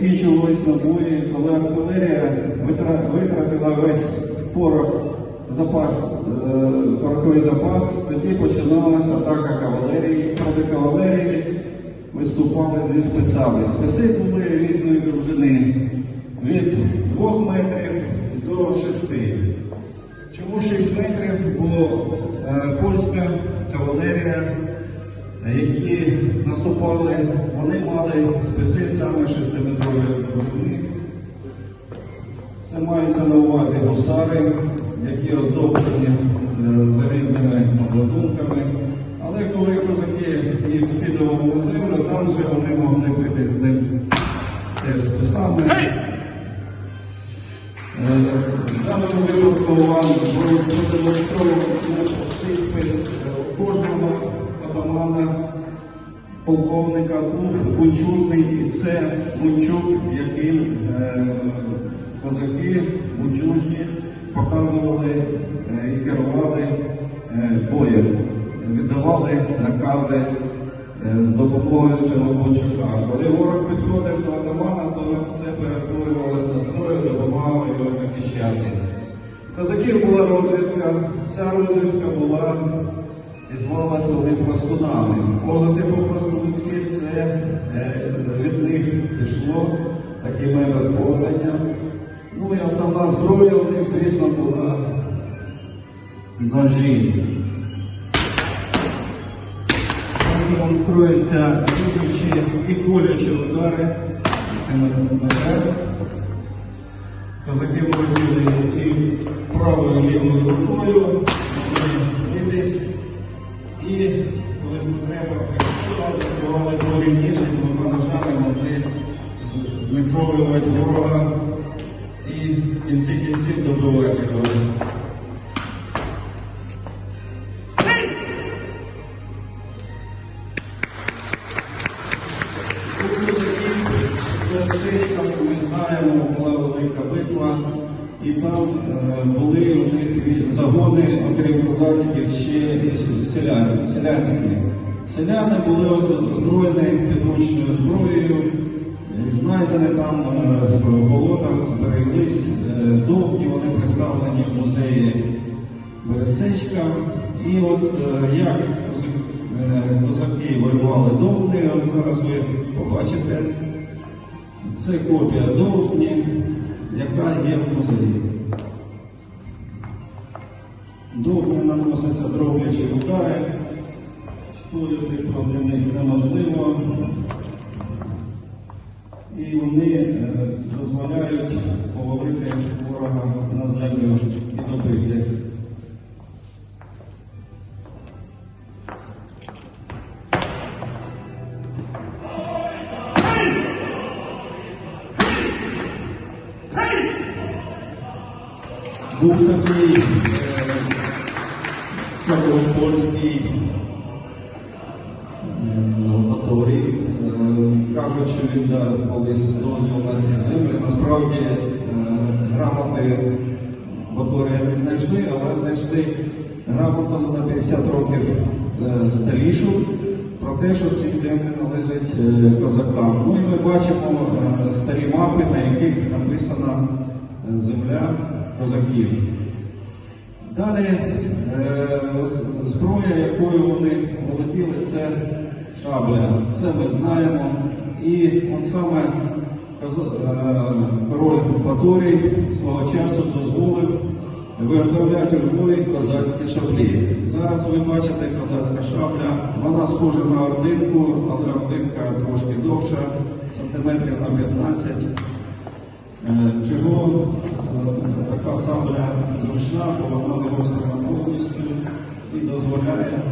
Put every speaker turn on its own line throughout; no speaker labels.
закінчувались набої, коли артилерія витра- витратила весь порох, запас, е, пороховий запас, тоді починалася атака кавалерії. Проти кавалерії виступали зі списами. Списи були різної довжини від 2 метрів до 6. Чому 6 метрів? Бо е, польська кавалерія, які наступали, вони мали списи саме 6-метрової довжини. Це мається на увазі гусари, які оздоблені е, залізними обладунками. Але коли козаки їх скидували на землю, там вже вони могли бити з ним теж списами. Е, В даному випадку вам продемонструю простий спис кожного атамана, полковника був бунчужний, і це бунчук, яким е, козаки бунчужні показували е, і керували е, боєм, віддавали накази е, з допомогою цього бунчука. Коли ворог підходив до атамана, то це перетворювалося на зброю, допомагало його захищати. Козаків була розвідка, ця розвідка була і звалася вони пластунами. Поза типу пластунські це е, від них пішло такий метод повзання. Ну і основна зброя у них, звісно, була ножі. Демонструються рубючі і колючі удари цими ножами. Козаки володіли і правою і лівою рукою, і десь, і коли треба працювати, ставали повільніше, двома ножами могли з- знекровлювати ворога і в кінці кінців добивати його. Ми знаємо, була велика битва, і там е, були у них загони, окрім козацьких, ще і с- селян, селянські. Селяни були озброєні підручною зброєю, знайдені там е, в болотах, збереглись е, довгі, вони представлені в музеї Берестечка. І от е, як е, козаки воювали довгі, зараз ви побачите. Це копія довгні, яка є в музеї. Довго наносяться дроблячі удари, стояти проти них неможливо. І вони е, дозволяють повалити ворога на землю Був такий е, польський. Кажуть, що він дав колись дозвіл на ці землі. Насправді грамоти Баторія не знайшли, але знайшли грамоту на 50 років старішу про те, що ці землі належать козакам. Ну і ми бачимо е, старі мапи, на яких написана е, земля козаків. Далі е, зброя, якою вони володіли, це шабля. Це ми знаємо. І от саме е, король Баторій свого часу дозволив виготовляти у козацькі шаблі. Зараз ви бачите козацька шабля. Вона схожа на ординку, але ординка трошки довша, сантиметрів на 15. Е, Чого е, така сабля зручна, бо вона загострена повністю і дозволяє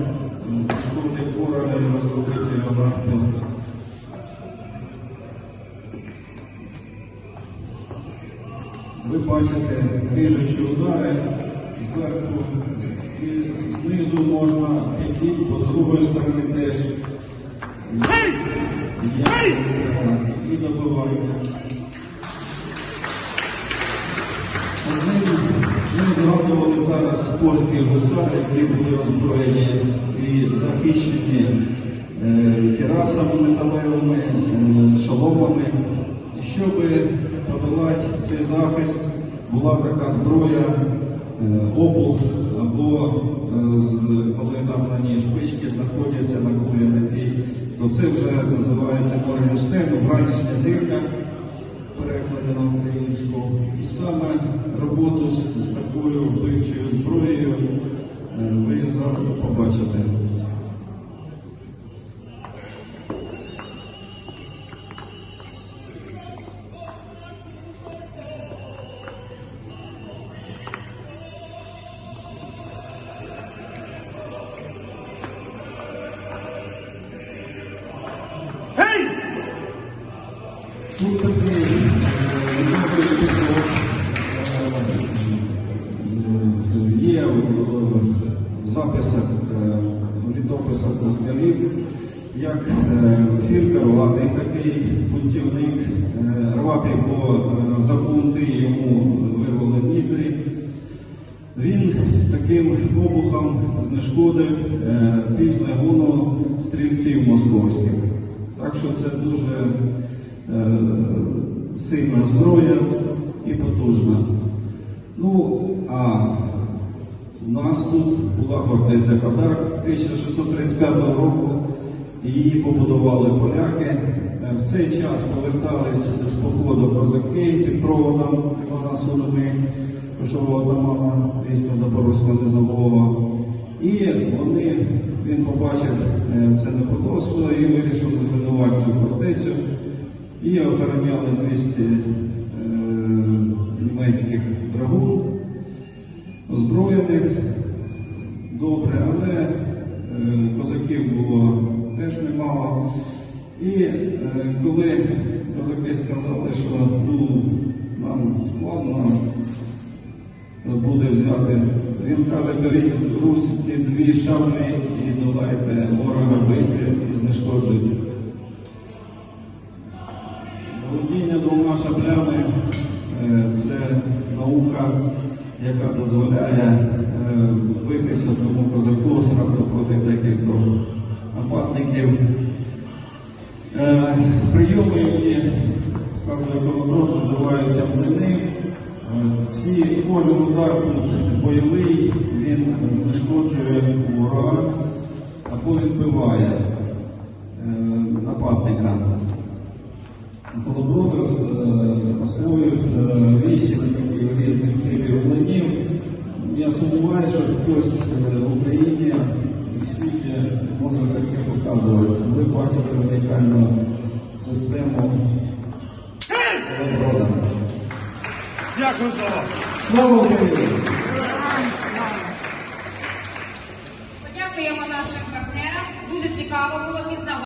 зашкодити ворога і розробити його навпіл. Ви бачите ріжучі удари зверху і знизу можна піти, бо з другої сторони теж. І, і Ми, згадували зараз польські гусари, які були озброєні і захищені е, керасами металевими, е, шоломами. Щоб подолати цей захист, була така зброя, е, обух, або коли там шпички знаходяться на цій, то це вже називається Моргенштерн, вранішня зірка, перекладена на українську. І саме роботу з, такою вбивчою Є в записах, літописах москалів, як е, фірка рватий такий пунктівник, е, рватий, бо е, за пункти йому вирвали ніздрі. Він таким обухом знешкодив півзагону стрільців московських. Так що це дуже сильна зброя і потужна. Ну, а у нас тут була фортеця Кадар 1635 року. Її побудували поляки. Е, В цей час повертались з походу козаки під проводом Івана Сурми, пішого отамана війська Запорозького низового. І вони, він побачив е, це неподобство і вирішив зруйнувати цю фортецю. І охороняли 200 е, німецьких драгун, озброєних добре, але е, козаків було теж немало. І е, коли козаки сказали, що ну, нам складно буде взяти, він каже, беріть руські дві шаблі і давайте дозволяє е, битися тому козаку зразу проти декількох нападників. Е, Прийоми, які вказує командор, називаються млини. Е, Всі, кожен удар бойовий, він знешкоджує ворога або відбиває нападника. Колоброд освоїв вісім різних. Я сумніваюся, що хтось е, в Україні і в світі може таке показувати. Ви бачите унікальну систему.
Дякую за увагу.
Слава Україні!
Подякуємо нашим партнерам. Дуже цікаво було пізна